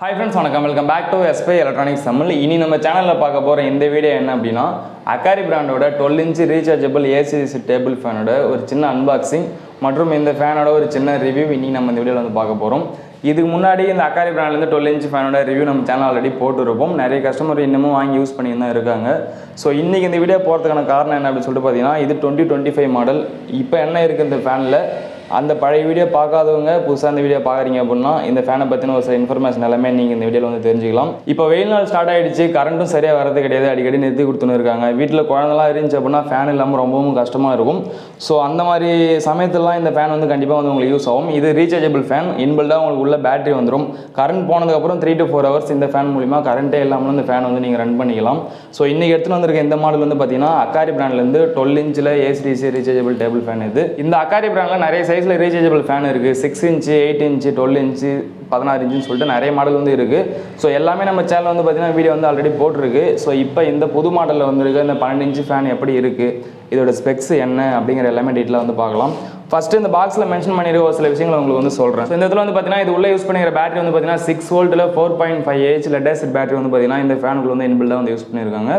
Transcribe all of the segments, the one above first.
Hi friends வணக்கம். Welcome back to SP electronics Tamil இனி நம்ம சேனலில் பார்க்க போகிற இந்த வீடியோ என்ன அப்படின்னா அக்காரி பிராண்டோட twelve inch rechargeable ACC table ஃபேனோட ஒரு சின்ன அன்பாக்சிங் மற்றும் இந்த ஃபேனோட ஒரு சின்ன ரிவ்யூ இனி நம்ம இந்த வீடியோவில் வந்து பார்க்க போகிறோம் இதுக்கு முன்னாடி இந்த அக்காரி பிராண்ட்லேருந்து டுவெல் இன்ச் ஃபேனோட ரிவ்யூ நம்ம சேனல் ஆல்ரெடி போட்டுருப்போம். நிறைய கஸ்டமர் இன்னமும் வாங்கி யூஸ் பண்ணி தான் இருக்காங்க. ஸோ இன்றைக்கி இந்த வீடியோ போகிறதுக்கான காரணம் என்ன அப்படின்னு சொல்லிட்டு பார்த்தீங்கன்னா இது டுவெண்ட்டி டுவெண்ட்டி ஃபைவ் மாடல் இப்போ என்ன இருக்குது இந்த ஃபேனில் அந்த பழைய வீடியோ பார்க்காதவங்க புதுசாக இந்த வீடியோ பார்க்குறீங்க அப்படின்னா இந்த ஃபேனை பற்றின ஒரு சில இன்ஃபர்மேஷன் எல்லாமே நீங்கள் இந்த வீடியோவில் வந்து தெரிஞ்சுக்கலாம். இப்போ வெயில் நாள் ஸ்டார்ட் ஆகிடுச்சு கரண்ட்டும் சரியாக வரது கிடையாது அடிக்கடி நிறுத்தி கொடுத்துன்னு இருக்காங்க. வீட்டில் குழந்தைலாம் இருந்துச்சு அப்படின்னா ஃபேன் இல்லாமல் ரொம்பவும் கஷ்டமாக இருக்கும். ஸோ அந்த மாதிரி சமயத்திலலாம் இந்த ஃபேன் வந்து கண்டிப்பாக வந்து உங்களுக்கு யூஸ் ஆகும். இது ரீசார்ஜபிள் ஃபேன் இன்பில்டாக உங்களுக்கு உள்ள பேட்டரி வந்துடும் கரண்ட் போனதுக்கப்புறம் த்ரீ டு ஃபோர் ஹவர்ஸ் இந்த ஃபேன் மூலிமா கரண்ட்டே இல்லாமல் இந்த ஃபேன் வந்து நீங்கள் ரன் பண்ணிக்கலாம். ஸோ இன்றைக்கி எடுத்துன்னு வந்திருக்க இந்த மாடல் வந்து பார்த்தீங்கன்னா அக்காரி பிராண்ட்லேருந்து டுவெல் இன்ச்சில் AC DC rechargeable table fan இது. இந்த அக்காரி பிராண்டில் நிறைய சைஸில் ரீசார்ஜபிள் ஃபேன் இருக்குது six inch eight inch twelve inch பதினாறு இன்ச்சுன்னு சொல்லிட்டு நிறைய மாடல் வந்து இருக்குது ஸோ எல்லாமே நம்ம சேனல் வந்து பார்த்திங்கன்னா வீடியோ வந்து ஆல்ரெடி போட்டிருக்கு. ஸோ இப்போ இந்த புது மாடலில் வந்துருக்கு இந்த பன்னெண்டு இன்ச்சு ஃபேன் எப்படி இருக்குது இதோட ஸ்பெக்ஸ் என்ன? அப்படிங்கிற எல்லாமே டீட்டெயிலாக வந்து பார்க்கலாம். ஃபஸ்ட்டு இந்த பாக்ஸில் மென்ஷன் பண்ணியிருக்க ஒரு சில விஷயங்களை உங்களுக்கு வந்து சொல்கிறேன் ஸோ இந்த இடத்துல வந்து பார்த்தீங்கன்னா இது உள்ள யூஸ் பண்ணிக்கிற பேட்டரி வந்து பார்த்தீங்கன்னா சிக்ஸ் வோல்ட்டில் four point five AH lead acid battery வந்து பார்த்தீங்கன்னா இந்த ஃபேனுக்குள்ள வந்து இன்பில்டாக வந்து யூஸ் பண்ணியிருக்காங்க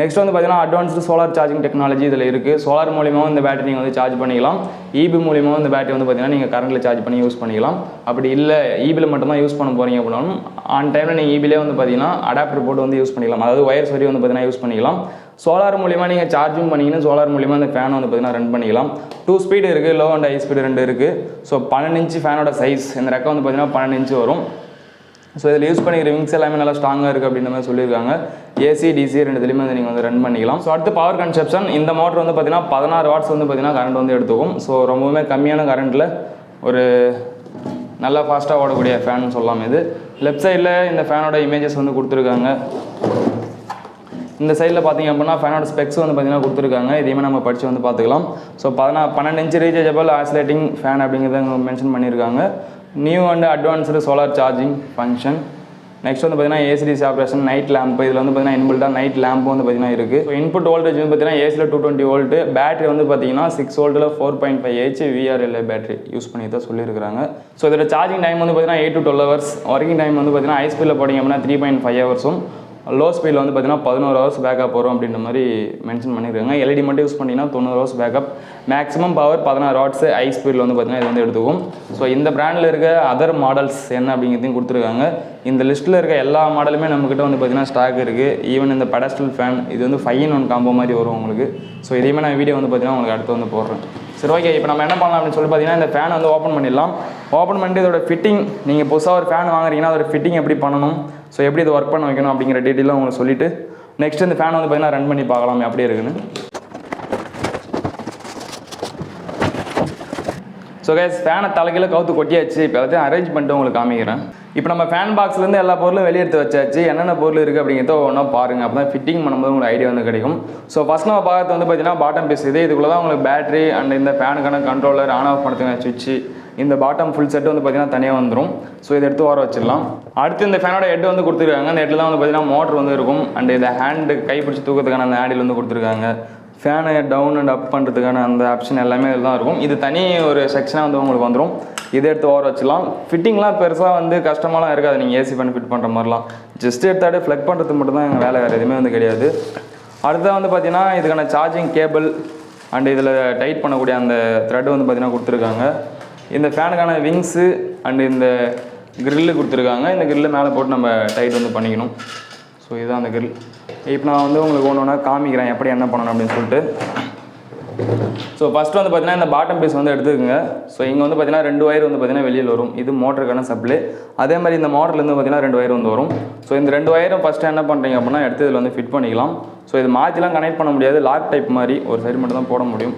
நெக்ஸ்ட் வந்து பார்த்தீங்கன்னா அட்வான்ஸ்டு சோலார் சார்ஜிங் டெக்னாலஜி இதில் இருக்குது சோலார் மூலியமாக இந்த பேட்டரி நீங்கள் வந்து சார்ஜ் பண்ணிக்கலாம். இபி மூலியமாக இந்த பேட்டரி வந்து பார்த்தீங்கன்னா நீங்கள் கரண்ட்டில் சார்ஜ் பண்ணி யூஸ் பண்ணிக்கலாம். அப்படி இல்லை இபியில் மட்டும்தான் யூஸ் பண்ண போகிறீங்க அப்படின்னாலும் ஆன் டைமில் நீங்கள் இபிலே வந்து பார்த்தீங்கன்னா அடாப்டர் போட்டு வந்து யூஸ் பண்ணிக்கலாம். அதாவது ஒயர்ஸ் வரி வந்து பார்த்தீங்கன்னா யூஸ் பண்ணிக்கலாம். சோலார் மூலிமா நீங்கள் சார்ஜும் பண்ணிங்கன்னா சோலார் மூலிமா அந்த ஃபேன் வந்து பார்த்தீங்கன்னா ரன் பண்ணிக்கலாம். டூ ஸ்பீடு இருக்குது லோ அண்ட் ஹை ஸ்பீடு ரெண்டு இருக்குது ஸோ பன்னெண்டு இன்ச்சு ஃபேனோட சைஸ் இந்த ரெக்கை வந்து பார்த்தீங்கன்னா பன்னெண்டு இன்ச்சு வரும். ஸோ இதில் யூஸ் பண்ணிக்கிற விங்ஸ் எல்லாமே நல்லா ஸ்ட்ராங்காக இருக்குது அப்படின்ற மாதிரி சொல்லியிருக்காங்க. ஏசி டிசி ரெண்டுத்துலையுமே வந்து நீங்கள் வந்து ரன் பண்ணிக்கலாம். ஸோ அடுத்து பவர் கன்செப்ஷன் இந்த மோட்டர் வந்து பார்த்தீங்கன்னா பதினாறு வாட்ஸ் வந்து பார்த்தீங்கன்னா கரண்ட் வந்து எடுத்துக்கும். ஸோ ரொம்பவுமே கம்மியான கரண்ட்டில் ஒரு நல்லா ஃபாஸ்ட்டாக ஓடக்கூடிய ஃபேன் சொல்லலாம் இது. லெஃப்ட் சைடில் இந்த ஃபேனோட இமேஜஸ் வந்து கொடுத்துருக்காங்க. இந்த சைடில் பார்த்தீங்க அப்படின்னா ஃபேனோட ஸ்பெக்ஸ் வந்து பார்த்தீங்கன்னா கொடுத்துருக்காங்க. இதையுமே நம்ம படித்து வந்து பார்த்துக்கலாம் ஸோ பதினா பன்னெண்டு இன்ச்சு ரீசார்ஜபிள் ஆசிலேட்டிங் ஃபேன் அப்படிங்கிறத மென்ஷன் பண்ணியிருக்காங்க new and advanced solar charging function next வந்து பார்த்தீங்கன்னா ஏசிடிசி ஆப்ரேஷன் நைட் லேம்ப் இதில் வந்து பார்த்தீங்கன்னா இன்பில்டாக நைட் லேம்ப் வந்து பார்த்தீங்கன்னா இருக்குது ஸோ இன்புட் வோல்டேஜ் வந்து பார்த்தீங்கன்னா ஏசியில் டூ டுவெண்ட்டி வோல்ட்டு பேட்டரி வந்து பார்த்தீங்கன்னா சிக்ஸ் வோல்ட்டில் four point five H VRLA battery use பண்ணி தான் சொல்லியிருக்காங்க ஸோ இதோட சார்ஜிங் டைம் வந்து பார்த்தீங்கன்னா eight to twelve hours working time வந்து பார்த்தீங்கன்னா ஹை ஸ்பீடில் போட்டிங்க அப்படின்னா த்ரீ பாயிண்ட் ஃபைவ் ஹவர்ஸும் லோ ஸ்பீடில் வந்து பார்த்தீங்கன்னா பதினோரு ஹவர்ஸ் பேக்கப் வரும் அப்படின்ற மாதிரி மென்ஷன் பண்ணியிருக்காங்க. எல்இடி மட்டும் யூஸ் பண்ணிங்கன்னா தொண்ணூறு ஹவர்ஸ் பேக்கப் மேக்ஸிமம் பவர் பதினாறு ஹாட்ஸு ஹை ஸ்பீடில் வந்து பார்த்தீங்கன்னா இது வந்து எடுத்துக்கும். ஸோ இந்த ப்ராண்டில் இருக்க அதர் மாடல்ஸ் என்ன அப்படிங்கிறதையும் கொடுத்துருக்காங்க. இந்த லிஸ்ட்டில் இருக்க எல்லா மாடலுமே நம்மக்கிட்ட வந்து பார்த்தீங்கன்னா ஸ்டாக் இருக்குது ஈவன் இந்த பெடஸ்டல் ஃபேன் இது வந்து ஃபைன் ஒன் காம்போ மாதிரி வரும் உங்களுக்கு. ஸோ இதையுமே நான் வீடியோ வந்து பார்த்தீங்கன்னா உங்களுக்கு அடுத்து வந்து போடுறேன். சரி ஓகே இப்போ நம்ம என்ன பண்ணலாம் அப்படின்னு சொல்லி பார்த்தீங்கன்னா இந்த ஃபேன் வந்து ஓப்பன் பண்ணிடலாம். ஓப்பன் பண்ணிட்டு இதோட ஃபிட்டிங் நீங்கள் புதுசாக ஒரு ஃபேன் வாங்குறீங்கன்னா அதோட ஃபிட்டிங் எப்படி பண்ணணும்? ஸோ எப்படி இதை ஒர்க் பண்ண வைக்கணும் அப்படிங்கிற டீட்டெயிலாக உங்களுக்கு சொல்லிவிட்டு நெக்ஸ்ட் இந்த ஃபேன் வந்து பார்த்தீங்கன்னா ரன் பண்ணி பார்க்கலாம் எப்படி இருக்குன்னு. ஸோ கேஸ் ஃபேனை தலைக்கில கவுத்து கொட்டியாச்சு. இப்போ எல்லாத்தையும் அரேஞ்ச் பண்ணிட்டு உங்களுக்கு காமிக்கிறேன். இப்போ நம்ம ஃபேன் பாக்ஸ்லேருந்து எல்லா பொருளும் வெளியே எடுத்து வச்சாச்சு. என்னென்ன பொருள் இருக்குது அப்படிங்கிறத ஒன்றா பாருங்கள் அப்போ தான் ஃபிட்டிங் பண்ணும்போது உங்களுக்கு ஐடியா வந்து கிடைக்கும். ஸோ ஃபஸ்ட் நம்ம பார்க்கறது வந்து பார்த்தீங்கன்னா பாட்டம் பீஸ் இது. இதுக்குள்ளே தான் உங்களுக்கு பேட்டரி அண்ட் இந்த ஃபேனுக்கான கண்ட்ரோலர் ஆன் ஆஃப் பண்ணுறதுக்கான சுவிட்சு இந்த பாட்டம் ஃபுல் செட்டு வந்து பார்த்தீங்கன்னா தனியாக வந்துடும் ஸோ இதை எடுத்து வர வச்சிடலாம். அடுத்து இந்த ஃபேனோட ஹெட் வந்து கொடுத்துருக்காங்க. அந்த ஹெட்டில் தான் வந்து பார்த்தீங்கன்னா மோட்டர் வந்து இருக்கும். அண்ட் இந்த ஹேண்டு கைப்பிடிச்சி தூக்கிறதுக்கான அந்த ஹேண்டில் வந்து கொடுத்துருக்காங்க. ஃபேனை டவுன் அண்ட் அப் பண்ணுறதுக்கான அந்த ஆப்ஷன் எல்லாமே இதில் தான் இருக்கும். இது தனி ஒரு செக்ஷனாக வந்து உங்களுக்கு வந்துடும் இதை எடுத்து ஓர வச்சுலாம் ஃபிட்டிங்லாம் பெருசாக வந்து கஷ்டமாலாம் இருக்காது. நீங்கள் ஏசி ஃபேன் ஃபிட் பண்ணுற மாதிரிலாம். ஜஸ்ட் எடுத்தாடே ஃப்ளக் பண்ணுறது மட்டும் தான் எங்கள் வேலை. வேறு எதுவுமே வந்து கிடையாது. அடுத்தது வந்து பார்த்தீங்கன்னா இதுக்கான சார்ஜிங் கேபிள் அண்ட் இதில் டைட் பண்ணக்கூடிய அந்த த்ரெட் வந்து பார்த்தீங்கன்னா கொடுத்துருக்காங்க. இந்த ஃபேனுக்கான விங்ஸு அண்டு இந்த கிரில்லு கொடுத்துருக்காங்க. இந்த கிரில்லு மேலே போட்டு நம்ம டைட் வந்து பண்ணிக்கணும். ஸோ இதுதான் அந்த கிரில் இப்போ நான் வந்து உங்களுக்கு ஒன்று ஒன்றா காமிக்கிறேன் எப்படி என்ன பண்ணணும் அப்படின்னு சொல்லிட்டு. ஸோ ஃபஸ்ட்டு வந்து பார்த்தீங்கன்னா இந்த பாட்டம் பீஸ் வந்து எடுத்துக்கோங்க. ஸோ இங்கே வந்து பார்த்தீங்கன்னா ரெண்டு ஒயர் வந்து பார்த்தீங்கன்னா வெளியில் வரும். இது மோட்டருக்கான சப்ளை அதே மாதிரி இந்த மோட்டர்லேருந்து பார்த்தீங்கன்னா ரெண்டு ஒயர் வந்து வரும். ஸோ இந்த ரெண்டு ஒயரும் ஃபஸ்ட்டு என்ன பண்ணுறீங்க அப்படின்னா எடுத்து இதில் வந்து ஃபிட் பண்ணிக்கலாம். ஸோ இது மாற்றிலாம் கனெக்ட் பண்ண முடியாது. லாக் டைப் மாதிரி ஒரு சைடு மட்டும் தான் போட முடியும்.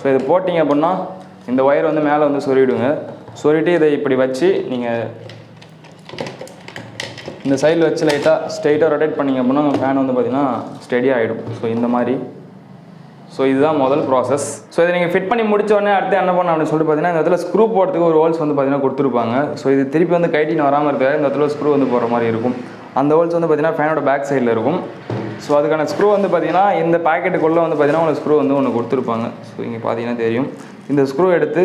ஸோ இது போட்டிங்க அப்படின்னா இந்த ஒயர் வந்து மேலே வந்து சொருவிடுங்க சொருவிட்டு இதை இப்படி வச்சு நீங்கள் இந்த சைடில் வச்சு லைட்டாக ஸ்ட்ரெயிட்டாக ரொட்டேட் பண்ணிங்க அப்படின்னா ஃபேன் வந்து பார்த்தீங்கன்னா ஸ்டெடியாக ஆகிடும் ஸோ இந்த மாதிரி. ஸோ இதுதான் முதல் ப்ராசஸ் ஸோ இதை நீங்கள் ஃபிட் பண்ணி முடிச்ச உடனே அடுத்து என்ன பண்ணணும் அப்படின்னு சொல்லிட்டு பார்த்தீங்கன்னா இந்த இடத்துல ஸ்க்ரூ போடுறதுக்கு ஒரு ஹோல்ஸ் வந்து பார்த்தீங்கன்னா கொடுத்துருப்பாங்க. ஸோ இது திருப்பி வந்து கைட்டின்னு வராமல் இருக்காது. இந்த இடத்துல ஸ்க்ரூ வந்து போகிற மாதிரி இருக்கும். அந்த ஹோல்ஸ் வந்து பார்த்தீங்கன்னா ஃபேனோட பேக் சைடில் இருக்கும். ஸோ அதுக்கான ஸ்க்ரூ வந்து பார்த்தீங்கன்னா இந்த பேக்கெட்டுக்குள்ளே வந்து பார்த்தீங்கன்னா உங்களுக்கு ஸ்க்ரூ வந்து ஒன்று கொடுத்துருப்பாங்க. ஸோ இங்கே பார்த்தீங்கன்னா தெரியும். இந்த ஸ்க்ரூ எடுத்து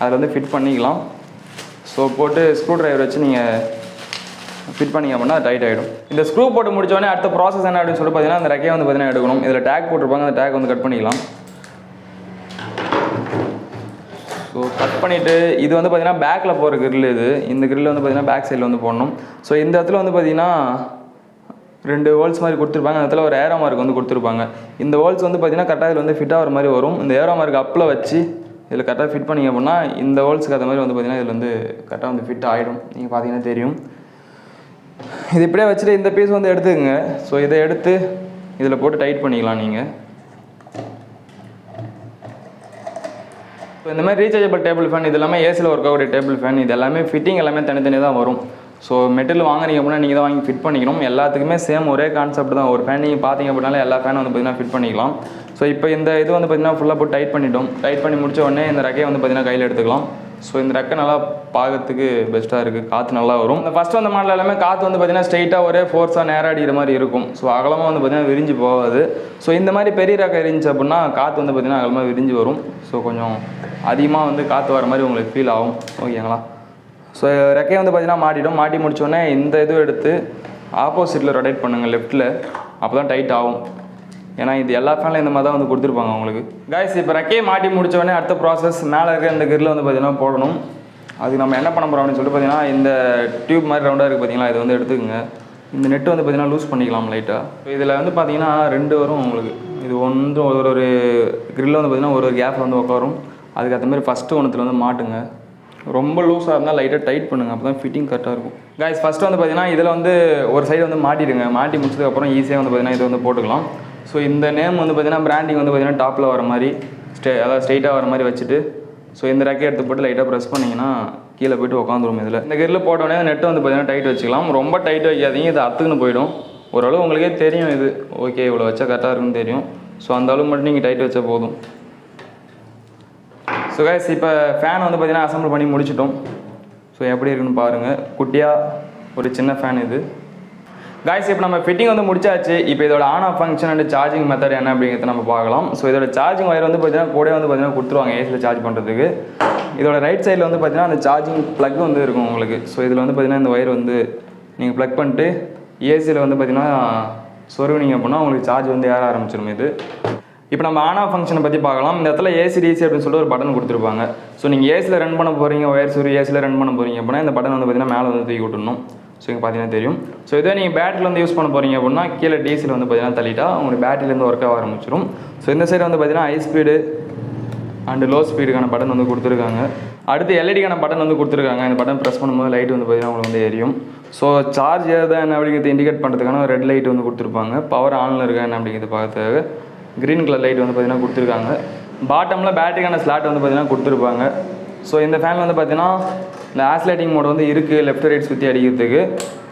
அதில் வந்து ஃபிட் பண்ணிக்கலாம். ஸோ போட்டு ஸ்க்ரூ ட்ரைவர் வச்சு நீங்கள் ஃபிட் பண்ணிங்க அப்படின்னா டைட் ஆகிடும் இந்த ஸ்க்ரூ போட்டு முடிச்சோடனே அடுத்த ப்ராசஸ் என்ன அப்படின்னு சொல்லிட்டு பார்த்தீங்கன்னா அந்த ரெக்கையை வந்து பார்த்தீங்கன்னா எடுக்கணும். இதில் டேக் போட்டிருப்பாங்க. அந்த டேக் வந்து கட் பண்ணிக்கலாம். ஸோ கட் பண்ணிவிட்டு இது வந்து பார்த்தீங்கன்னா பேக்கில் போகிற கிரில் இது. இந்த கிரில் வந்து பார்த்தீங்கன்னா பேக் சைடில் வந்து போடணும். ஸோ இந்த இடத்துல வந்து பார்த்தீங்கன்னா ரெண்டு ஹோல்ஸ் மாதிரி கொடுத்துருப்பாங்க. அந்த இடத்துல ஒரு ஏரோ மார்க் வந்து கொடுத்துருப்பாங்க. இந்த ஹோல்ஸ் வந்து பார்த்தீங்கன்னா கரெக்டாக இதில் வந்து ஃபிட் ஆகிற மாதிரி வரும். இந்த ஏரோ மார்க் அப்பில் வச்சு இதில் கரெக்டாக ஃபிட் பண்ணிங்க அப்படின்னா இந்த ஹோல்ஸுக்கு அந்த மாதிரி வந்து பார்த்தீங்கன்னா இதில் வந்து கரெக்டாக வந்து ஃபிட் ஆகிடும் நீங்கள் பார்த்தீங்கன்னா தெரியும். இது இப்படியே வச்சுட்டு இந்த பீஸ் வந்து எடுத்துக்கங்க. ஸோ இதை எடுத்து இதில் போட்டு டைட் பண்ணிக்கலாம் நீங்கள் ஸோ இந்த மாதிரி ரீசார்ஜபிள் டேபிள் ஃபேன் இது எல்லாமே ஏசியில் ஒர்க் ஆகக்கூடிய டேபிள் ஃபேன் இது எல்லாமே ஃபிட்டிங் எல்லாமே தனித்தனியாக தான் வரும். ஸோ மெட்டீரியல் வாங்குறீங்க அப்படின்னா நீங்கள் தான் வாங்கி ஃபிட் பண்ணிக்கணும். எல்லாத்துக்குமே சேம் ஒரே கான்செப்ட் தான். ஒரு ஃபேன் நீங்கள் பார்த்தீங்க அப்படின்னாலே எல்லா ஃபேனும் வந்து பார்த்தீங்கன்னா ஃபிட் பண்ணிக்கலாம். ஸோ இப்போ இந்த இது வந்து பார்த்தீங்கன்னா ஃபுல்லாக போட்டு டைட் பண்ணிட்டோம். டைட் பண்ணி முடிச்ச உடனே இந்த ரக்கையை வந்து பார்த்தீங்கன்னா கையில் எடுத்துக்கலாம். ஸோ இந்த ரெக்கை நல்லா பார்க்கறதுக்கு பெஸ்ட்டாக இருக்குது காற்று நல்லா வரும். இந்த ஃபஸ்ட்டு வந்த மாடல் எல்லாமே காற்று வந்து பார்த்தீங்கன்னா ஸ்ட்ரைட்டாக ஒரே ஃபோர்ஸாக நேராக அடிக்கிற மாதிரி இருக்கும். ஸோ அகலமாக வந்து பார்த்திங்கன்னா விரிஞ்சு போகாது. ஸோ இந்த மாதிரி பெரிய ரெக்கை இருந்துச்சு அப்படின்னா காற்று வந்து பார்த்திங்கன்னா அகலமாக விரிஞ்சு வரும். ஸோ கொஞ்சம் அதிகமாக வந்து காற்று வர மாதிரி உங்களுக்கு ஃபீல் ஆகும். ஓகேங்களா ஸோ ரெக்கையை வந்து பார்த்திங்கன்னா மாட்டிடும். மாட்டி முடித்தோடனே இந்த இது எடுத்து ஆப்போசிட்டில் ரொட்டேட் பண்ணுங்கள் லெஃப்ட்டில் அப்போ தான் டைட் ஆகும். ஏன்னா இது எல்லா ஃபேன்லையும் இந்த மாதிரி தான் வந்து கொடுத்துருப்பாங்க உங்களுக்கு காய்ஸ் இப்போ ரெக்கையை மாட்டி முடிச்ச உடனே அடுத்த ப்ராசஸ் மேலே இருக்க இந்த கிரில் வந்து பார்த்தீங்கன்னா போடணும். அதுக்கு நம்ம என்ன பண்ண போகிறோம் அப்படின்னு சொல்லிட்டு பார்த்தீங்கன்னா இந்த டியூப் மாதிரி ரவுண்டாக இருக்குது பார்த்தீங்களா இதை வந்து எடுத்துக்கோங்க. இந்த நெட்டு வந்து பார்த்தீங்கன்னா லூஸ் பண்ணிக்கலாம் லைட்டாக இதில் வந்து பார்த்தீங்கன்னா ரெண்டு வரும் உங்களுக்கு. இது ஒன்று ஒரு ஒரு கிரில் வந்து பார்த்தீங்கன்னா ஒரு ஒரு கேப்பில் வந்து உட்காரும் அதுக்கேற்ற மாதிரி ஃபஸ்ட்டு ஒன்றுத்தில் வந்து மாட்டுங்க. ரொம்ப லூஸாக இருந்தால் லைட்டாக டைட் பண்ணுங்கள் அப்போ தான் ஃபிட்டிங் கரெக்டாக இருக்கும். கைஸ் ஃபஸ்ட்டு வந்து பார்த்தீங்கன்னா இதில் வந்து ஒரு சைடு வந்து மாட்டிடுங்க. மாட்டி முடிச்சதுக்கப்புறம் ஈஸியாக வந்து பார்த்தீங்கன்னா இதை வந்து போட்டுக்கலாம். ஸோ இந்த நேம் வந்து பார்த்தீங்கன்னா பிராண்டிங் வந்து பார்த்தீங்கன்னா டாப்பில் வர மாதிரி ஸ்டே அதாவது ஸ்ட்ரைட்டாக வர மாதிரி வச்சுட்டு ஸோ இந்த ரெக்கை எடுத்து போட்டு லைட்டாக ப்ரெஸ் பண்ணிங்கன்னா கீழே போயிட்டு உட்காந்துரும் இதில். இந்த கிரில் போட்டோடனே நெட்டை வந்து பார்த்தீங்கன்னா டைட் வச்சுக்கலாம். ரொம்ப டைட் வைக்காதீங்க இது அத்துக்குன்னு போயிடும். ஓரளவு உங்களுக்கே தெரியும் இது. ஓகே இவ்வளோ வச்சா கரெக்டாக இருக்குன்னு தெரியும். ஸோ அந்த அளவு மட்டும் நீங்கள் டைட் வச்சா போதும். ஸோ கைஸ் இப்போ ஃபேன் வந்து பார்த்தீங்கன்னா அசம்பிள் பண்ணி முடிச்சிட்டோம். ஸோ எப்படி இருக்குன்னு பாருங்கள் குட்டியாக ஒரு சின்ன ஃபேன் இது. காய்ஸ் இப்போ நம்ம ஃபிட்டிங் வந்து முடிச்சாச்சு. இப்போ இதோட on off function and charging method என்ன அப்படிங்கிறத நம்ம பார்க்கலாம். ஸோ இதோட சார்ஜிங் ஒயர் வந்து பார்த்தீங்கன்னா கூட வந்து பார்த்தீங்கன்னா கொடுத்துருவாங்க ஏசியில் சார்ஜ் பண்ணுறதுக்கு இதோட ரைட் சைடில் வந்து பார்த்தீங்கன்னா அந்த சார்ஜிங் ப்ளக் வந்து இருக்கும் உங்களுக்கு. ஸோ இதில் வந்து பார்த்தீங்கன்னா இந்த ஒயர் வந்து நீங்கள் ப்ளக் பண்ணிட்டு ஏசியில் வந்து பார்த்தீங்கன்னா சொருவினீங்க அப்படின்னா உங்களுக்கு சார்ஜ் வந்து ஏற ஆரம்பிச்சிடும் இது. இப்போ நம்ம ஆன் ஆஃப் ஃபங்க்ஷனை பற்றி பார்க்கலாம். இந்த இடத்துல ஏசி டிசி அப்படின்னு சொல்லிட்டு ஒரு பட்டன் கொடுத்துருப்பாங்க. ஸோ நீங்கள் ஏசியில் ரன் பண்ண போகிறீங்க ஒயர் சுரு ஏசியில் ரன் பண்ண போகிறீங்க அப்படின்னா இந்த பட்டன் வந்து பார்த்தீங்கன்னா மேலே வந்து தூக்கி விட்டுணும் ஸோ இங்கே பார்த்தீங்கன்னா தெரியும். ஸோ இதே நீங்கள் பேட்டரியில் வந்து யூஸ் பண்ண போகிறீங்க அப்படின்னா கீழே டிசியில் வந்து பார்த்தீங்கன்னா தள்ளிட்டா உங்களுக்கு பேட்டரியிலேருந்து ஒர்க் ஆக ஆரம்பிச்சிடும் ஸோ இந்த சைடு வந்து பார்த்தீங்கன்னா ஹை ஸ்பீடு அண்டு லோ ஸ்பீடுக்கான பட்டன் வந்து கொடுத்துருக்காங்க. அடுத்து எல்இடிக்கான பட்டன் வந்து கொடுத்துருக்காங்க. இந்த பட்டன் ப்ரெஸ் பண்ணும்போது லைட் வந்து பார்த்தீங்கன்னா உங்களுக்கு வந்து எரியும். ஸோ சார்ஜ் ஏதா என்ன அப்படிங்கிறது இண்டிகேட் பண்ணுறதுக்கான ரெட் லைட் வந்து கொடுத்துருப்பாங்க. பவர் ஆனில் இருக்கா என்ன அப்படிங்கிறது பார்க்கறதுக்காக க்ரீன் கலர் லைட் வந்து பார்த்தீங்கன்னா கொடுத்துருக்காங்க. பாட்டமில் பேட்டரிக்கான ஸ்லாட் வந்து பார்த்தீங்கன்னா கொடுத்துருப்பாங்க. ஸோ இந்த ஃபேன் வந்து பார்த்தீங்கன்னா இந்த ஆஸ்லைட்டிங் மோட் வந்து இருக்குது லெஃப்ட் ரைட் சுற்றி அடிக்கிறதுக்கு.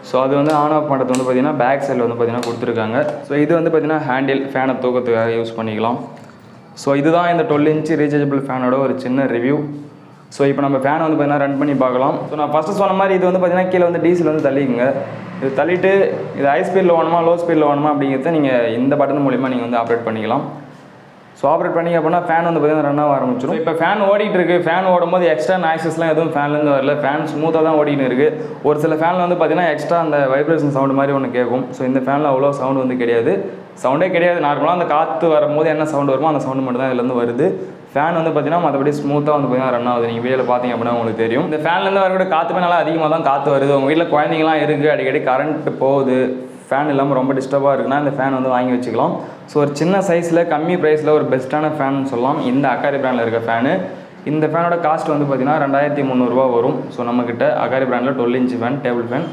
ஸோ அது வந்து ஆன் ஆஃப் பண்ணுறது வந்து பார்த்திங்கன்னா பேக் சைடில் வந்து பார்த்திங்கன்னா கொடுத்துருக்காங்க. ஸோ இது வந்து பார்த்திங்கன்னா ஹேண்டில் ஃபேனை தூக்கத்துக்காக யூஸ் பண்ணிக்கலாம். ஸோ இதுதான் இந்த டுவெல் இன்ச் ரீசார்ஜபிள் ஃபேனோட ஒரு சின்ன ரிவ்யூ ஸோ இப்போ நம்ம ஃபேன் வந்து பார்த்தீங்கன்னா ரன் பண்ணி பார்க்கலாம். ஸோ நான் ஃபஸ்ட்டு சொன்ன மாதிரி இது வந்து பார்த்தீங்கன்னா கீழே வந்து டீசல் வந்து தள்ளிக்குங்க. இது தள்ளிட்டு இது ஹை ஸ்பீடில் வேணுமா லோ ஸ்பீடில் வேணுமா அப்படிங்கிறத நீங்கள் இந்த பட்டன் மூலிமா நீங்கள் வந்து ஆப்ரேட் பண்ணிக்கலாம். ஸோ ஆப்ரேட் பண்ணி அப்படின்னா ஃபேன் வந்து பார்த்தீங்கன்னா ரன் ஆக ஆரம்பிச்சிடும் இப்போ ஃபேன் ஓடிட்டு இருக்கு ஃபேன் ஓடும்போது எக்ஸ்ட்ரா நாய்ஸஸ்லாம் எதுவும் ஃபேன்லேருந்து வரல. ஃபேன் ஸ்மூத்தாக தான் ஓடின்னு இருக்கு. ஒரு சில ஃபேனில் வந்து பார்த்தீங்கன்னா எக்ஸ்ட்ரா அந்த வைப்ரேஷன் சவுண்ட் மாதிரி ஒன்று கேட்கும் ஸோ இந்த ஃபேனில் அவ்வளோ சவுண்ட் வந்து கிடையாது. சவுண்டே கிடையாது. நார்மலாக அந்த காற்று வரும்போது என்ன சவுண்ட் வருமோ அந்த சவுண்ட் மட்டும் தான் இதுலேருந்து வருது. ஃபேன் வந்து பார்த்தீங்கன்னா மற்றபடி ஸ்மூத்தாக வந்து பார்த்தீங்கன்னா ரன் ஆகுது. நீங்கள் வீடியோவில் பார்த்தீங்க அப்படின்னா உங்களுக்கு தெரியும். இந்த ஃபேன்லேருந்து வரக்கூடிய காற்றுமே நல்லா அதிகமாக தான் காற்று வருது. உங்கள் வீட்டில் குழந்தைங்களாம் இருக்குது அடிக்கடி கரண்ட் போகுது. ஃபேன் இல்லாமல் ரொம்ப டிஸ்டர்பாக இருக்குன்னா இந்த ஃபேன் வந்து வாங்கி வச்சுக்கலாம். ஸோ ஒரு சின்ன சைஸில் கம்மி ப்ரைஸில் ஒரு பெஸ்ட்டான ஃபேன் சொல்லலாம். இந்த அக்காரி பிராண்டில் இருக்க ஃபேனு இந்த ஃபேனோட காஸ்ட் வந்து பார்த்தீங்கன்னா ரெண்டாயிரத்தி முந்நூறுரூவா வரும். ஸோ நம்மக்கிட்ட அகாரி பிராண்டில் twelve inch fan table fan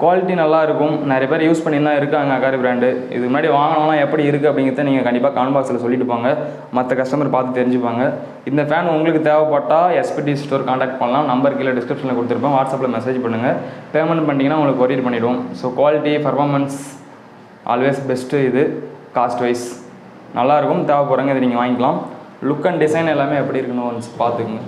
quality நல்லா இருக்கும் நிறைய பேர் யூஸ் பண்ணி தான் இருக்காங்க அகாரி பிராண்டு இதுக்கு முன்னாடி வாங்கினோம்னா எப்படி இருக்குது அப்படிங்கிறத நீங்கள் கண்டிப்பாக கமெண்ட் பாக்ஸில் சொல்லிட்டு போங்க. மற்ற கஸ்டமர் பார்த்து தெரிஞ்சுப்பாங்க. இந்த ஃபேன் உங்களுக்கு தேவைப்பட்டால் எஸ்பிடி ஸ்டோர் காண்டாக்ட் பண்ணலாம். நம்பர் கீழே டிஸ்கிரிப்ஷனில் கொடுத்துருப்பேன். வாட்ஸ்அப்பில் மெசேஜ் பண்ணுங்கள் பேமெண்ட் பண்ணிங்கன்னா உங்களுக்கு கொரியர் பண்ணிவிடுவோம் so quality performance always best இது. காஸ்ட் வைஸ் நல்லாயிருக்கும். தேவைப்படுறங்க இதை நீங்கள் வாங்கிக்கலாம். லுக் அண்ட் டிசைன் எல்லாமே எப்படி இருக்குன்னு ஒன்ஸ் பார்த்துக்குங்க.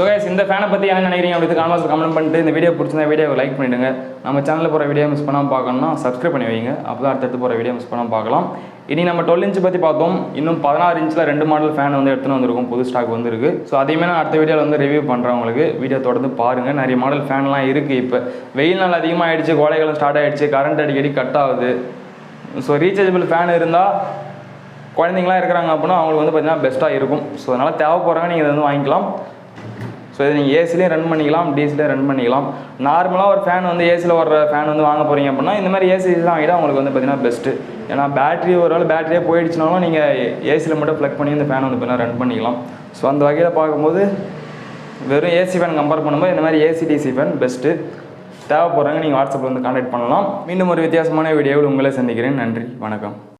ஸோ கைஸ் இந்த ஃபேனை பற்றி என்ன நினைக்கிறீங்க அப்படி காமெண்ட்ஸ் கமெண்ட் பண்ணிட்டு இந்த வீடியோ பிடிச்சிருந்தா வீடியோ லைக் பண்ணிவிடுங்க நம்ம சேனலில் போகிற வீடியோ மிஸ் பண்ணாமல் பார்க்கணும்னா சப்ஸ்கிரைப் பண்ணி வைங்க. அப்போ தான் அடுத்தடுத்து போகிற வீடியோ மிஸ் பண்ணாமல் பார்க்கலாம். இனி நம்ம டுவெல் இன்ச் பற்றி பார்த்தோம். இன்னும் பதினாறு இன்ச்சில் ரெண்டு மாடல் ஃபேன் வந்து எடுத்துன்னு வந்திருக்கும். புது ஸ்டாக் வந்துருக்கு. ஸோ அதையுமே நான் அடுத்த வீடியோவில் வந்து ரிவ்யூ பண்ணுறேன் உங்களுக்கு. வீடியோ தொடர்ந்து பாருங்கள் நிறைய மாடல் ஃபேன்லாம் இருக்குது இப்போ. வெயில் நாள் அதிகமாக ஆயிடுச்சு கோடைகளும் ஸ்டார்ட் ஆகிடுச்சு கரண்ட் அடிக்கடி கட் ஆகுது. ஸோ ரீசார்ஜபிள் ஃபேன் இருந்தால் குழந்தைங்களாம் இருக்கிறாங்க அப்படின்னா அவங்களுக்கு வந்து பார்த்தீங்கன்னா பெஸ்ட்டாக இருக்கும். ஸோ அதனால் தேவைப்படுறவங்க நீங்கள் இதை வந்து வாங்கிக்கலாம். ஸோ இது நீங்கள் ஏசிலையும் ரன் பண்ணிக்கலாம் டிசிலையும் ரன் பண்ணிக்கலாம். நார்மலாக ஒரு ஃபேன் வந்து ஏசியில் வர ஃபேன் வந்து வாங்க போகிறீங்க அப்படின்னா இந்த மாதிரி ஏசி தான் வாங்கிட்டா உங்களுக்கு வந்து பார்த்தீங்கன்னா பெஸ்ட்டு ஏன்னா பேட்டரி ஒரு வேளை பேட்டரியே போயிடுச்சுனாலும் நீங்கள் ஏசியில் மட்டும் ப்ளக் பண்ணி இந்த ஃபேன் வந்து பார்த்தீங்கன்னா ரன் பண்ணிக்கலாம். ஸோ அந்த வகையில் பார்க்கும்போது வெறும் ஏசி ஃபேன் கம்பேர் பண்ணும்போது இந்த மாதிரி ஏசி டிசி ஃபேன் பெஸ்ட்டு தேவைப்படுறாங்க நீங்கள் வாட்ஸ்அப்பில் வந்து கான்டாக்ட் பண்ணலாம். மீண்டும் ஒரு வித்தியாசமான வீடியோவில் உங்களை சந்திக்கிறேன். நன்றி வணக்கம்.